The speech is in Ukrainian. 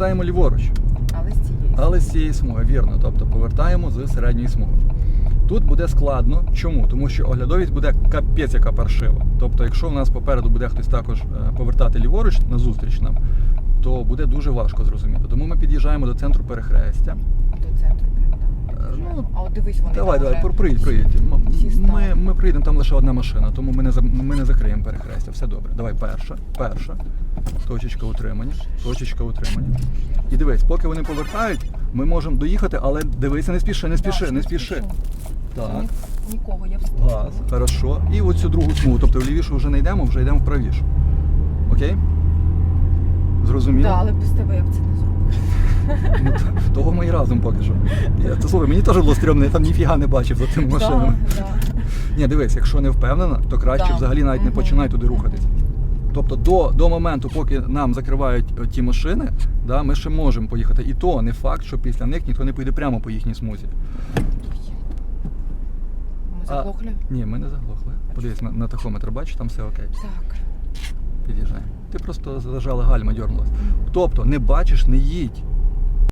повертаємо ліворуч. Але з цієї. Але з цієї смуги, вірно. Тобто повертаємо з середньої смуги. Тут буде складно. Чому? Тому що оглядовість буде капець яка паршива. Тобто, якщо в нас попереду буде хтось також е, повертати ліворуч на зустріч нам, то буде дуже важко зрозуміти. Тому ми під'їжджаємо до центру перехрестя. До центру прям, Е, так? ну, а от дивись, вони Давай, там давай, вже приїдь, приїдь. Всі стали. Ми, ми приїдемо, там лише одна машина, тому ми не, за- ми не закриємо перехрестя. Все добре. Давай, перша, перша. Точечка утримання, точечка утримання. І дивись, поки вони повертають, ми можемо доїхати, але дивися, не спіши, не спіши, не спіши. Так, Ні- Нікого, я встигла. газ, хорошо. І оцю другу смугу, тобто в лівішу вже не йдемо, вже йдемо в правішу. Окей? Зрозуміло? Так, але без тебе я б це не зробила. Разом поки що. Я, це, слухай, мені теж було стрьомно, я там ніфіга не бачив за тими машинами. Да, да. Ні, дивись, якщо не впевнена, то краще Да. взагалі навіть не починай туди рухатись. Тобто до, до моменту, поки нам закривають е, ті машини, да, ми ще можемо поїхати. І то не факт, що після них ніхто не поїде прямо по їхній смузі. Ми А- заглохли? Ні, ми не заглохли. Подивись на, на тахометр, бачиш, там все окей. Так. Під'їжджай. Ти просто зажала гальма, дьорнулась. Тобто не бачиш, не їдь.